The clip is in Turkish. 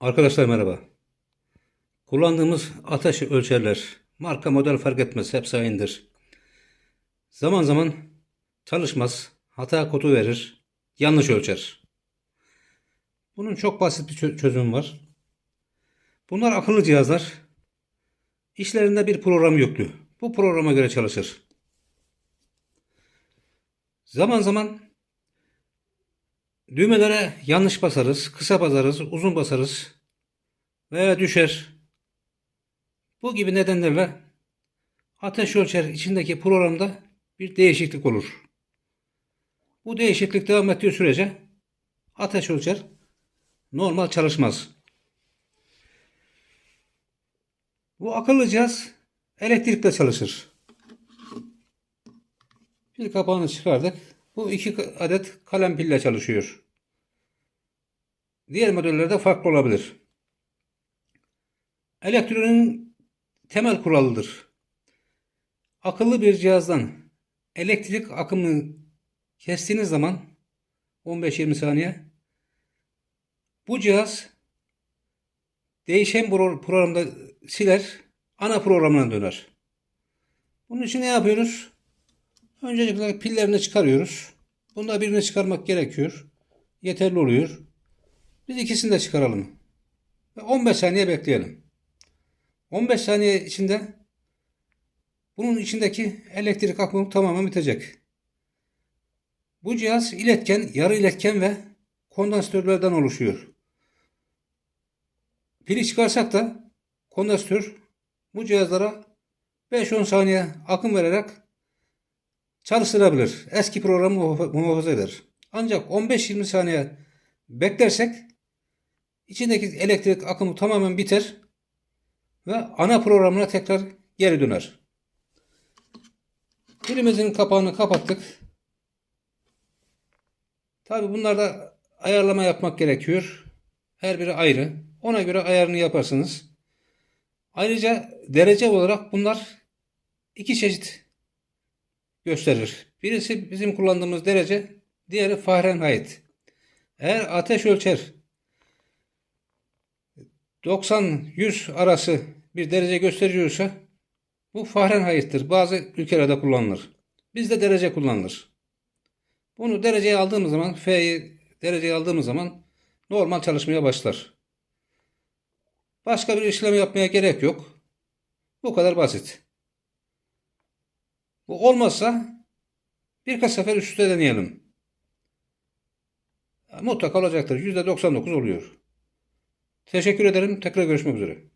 Arkadaşlar merhaba. Kullandığımız ateş ölçerler, marka model fark etmez, hepsi aynıdır. Zaman zaman çalışmaz, hata kodu verir, yanlış ölçer. Bunun çok basit bir çö- çözümü var. Bunlar akıllı cihazlar. İşlerinde bir program yüklü. Bu programa göre çalışır. Zaman zaman Düğmelere yanlış basarız, kısa basarız, uzun basarız veya düşer. Bu gibi nedenlerle ateş ölçer içindeki programda bir değişiklik olur. Bu değişiklik devam ettiği sürece ateş ölçer normal çalışmaz. Bu akıllı cihaz elektrikle çalışır. Bir kapağını çıkardık. Bu iki adet kalem pille çalışıyor. Diğer modellerde farklı olabilir. Elektronin temel kuralıdır. Akıllı bir cihazdan elektrik akımını kestiğiniz zaman 15-20 saniye bu cihaz değişen pro- programda siler ana programına döner. Bunun için ne yapıyoruz? Öncelikle pillerini çıkarıyoruz. Bunda birini çıkarmak gerekiyor. Yeterli oluyor. Biz ikisini de çıkaralım. Ve 15 saniye bekleyelim. 15 saniye içinde bunun içindeki elektrik akımı tamamen bitecek. Bu cihaz iletken, yarı iletken ve kondansatörlerden oluşuyor. Pili çıkarsak da kondansatör bu cihazlara 5-10 saniye akım vererek çalıştırabilir. Eski programı muhafa- muhafaza eder. Ancak 15-20 saniye beklersek içindeki elektrik akımı tamamen biter ve ana programına tekrar geri döner. Pilimizin kapağını kapattık. Tabi bunlarda ayarlama yapmak gerekiyor. Her biri ayrı. Ona göre ayarını yaparsınız. Ayrıca derece olarak bunlar iki çeşit gösterir. Birisi bizim kullandığımız derece, diğeri Fahrenheit. Eğer ateş ölçer 90-100 arası bir derece gösteriyorsa bu Fahrenheit'tir. Bazı ülkelerde kullanılır. Bizde derece kullanılır. Bunu dereceye aldığımız zaman F'yi dereceye aldığımız zaman normal çalışmaya başlar. Başka bir işlem yapmaya gerek yok. Bu kadar basit. Bu olmazsa birkaç sefer üst üste deneyelim. Mutlaka olacaktır. %99 oluyor. Teşekkür ederim. Tekrar görüşmek üzere.